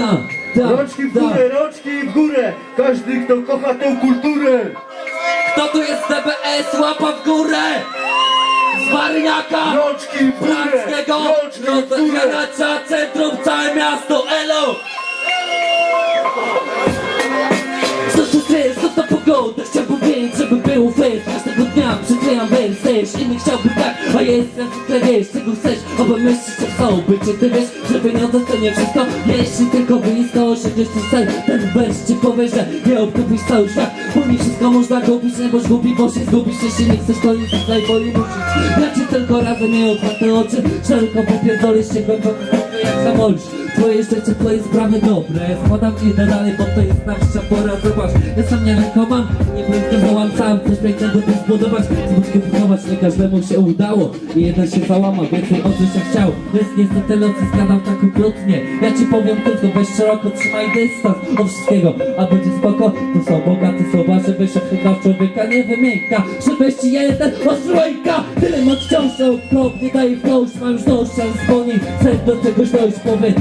Ta, ta, Rączki w ta. górę, rączki w górę! Każdy, kto kocha tą kulturę! Kto tu jest DBS? Łapa w górę! Zwariaka! Rączki w górę! Górę! Rozgaracza centrum, całe miasto, elo! Co to stres, co to pogoda? Chciałbym wiedzieć, żeby było fair Każdego dnia przyklejam wers, też Inny chciałby ja jestem zwykle wiesz Czego chcesz, myślisz, że chcą Bycie ty wiesz, że pieniądze to nie wszystko. Jeśli tylko blisko osiągniesz ten cel Ten wers ci powie, że nie obkupisz cały świat. Bo nie wszystko można kupić, nie bądź głupi, bo się zgubisz Jeśli nie chcesz, to tutaj boli musisz Ja ci tylko razem nie otwarte oczy Szeroko popierdolisz się głęboko jak zamolisz Twoje życie, twoje sprawy dobre. Składam idę dalej, bo to jest nasza pora. Zobacz, ja sam nie rękoma Nie prędko sam, coś pięknego tu zbudować. Zbudkę budować, nie każdemu się udało. I jeden się załamał, więcej o coś się chciał. Jest niestety nocy składam tak okrutnie. Ja ci powiem tylko, weź szeroko, trzymaj dystans Od wszystkiego, a będzie spoko. To są bogate słowa, żebyś ochrytał człowieka. Nie wymięka, żebyś ci jeden osłojka Tyle moc wciąż okropnie. Daje flow Mam już dość, ale dzwoni Chcę do czegoś dojść, powiedz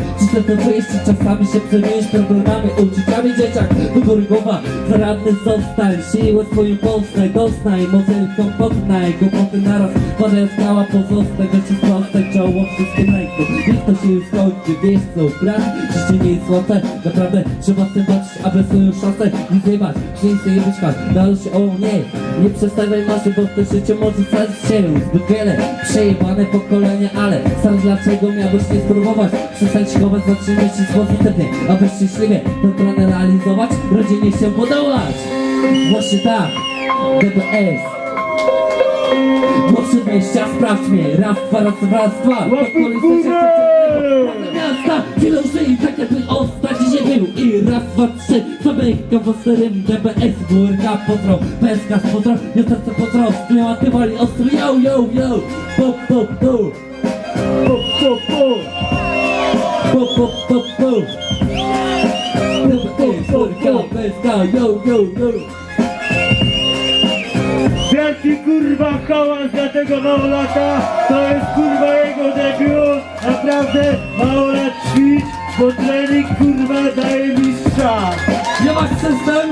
To czujesz, czy czasami się przejmujesz problemami Uczuciami dzieciak, góry głowa Zaradny zostań, siłę swoją poznaj Doznaj, motylką poznaj. Głupoty naraz, woda skała pozostań Rzeczy proste, czoło wszystkim ręką Niech to się już skończy, wiesz co, brak Życie nie jest łatwe, naprawdę Trzeba tym walczyć, aby swoją szansę nie zjebać. Przynieść sobie wyśpać, dał się, o nie. Nie przestawiaj maszy, bo w tym życiu może stać się Zbyt wiele, przejebane pokolenie Ale sam dlaczego miałbyś nie spróbować? Przestań się chować, zatrzymać się pozytywnie Aby szczęśliwie ten plan realizować Rodzinie się podołać Właśnie tak, DBS Głoszy wejścia, sprawdź mnie Raz, dwa, raz, dwa się miasta Chwilą żyj, tak jakby ostatni nie był I raz, dwa, trzy Zamykam w osterym DBS WRK pozdro, PSK pozdro Jutarce pozdro, skleła ty wali ostro Yo, yo, yo. Pop, pop, pop Pop, pop, pop! Pop, pop DBS, WRK, PSK Yo, yo, yo Wielki kurwa hałas dla tego małolata! To jest kurwa jego debiut! Naprawdę małolat ćwicz, bo trening kurwa daje mistrza! Nie masz system?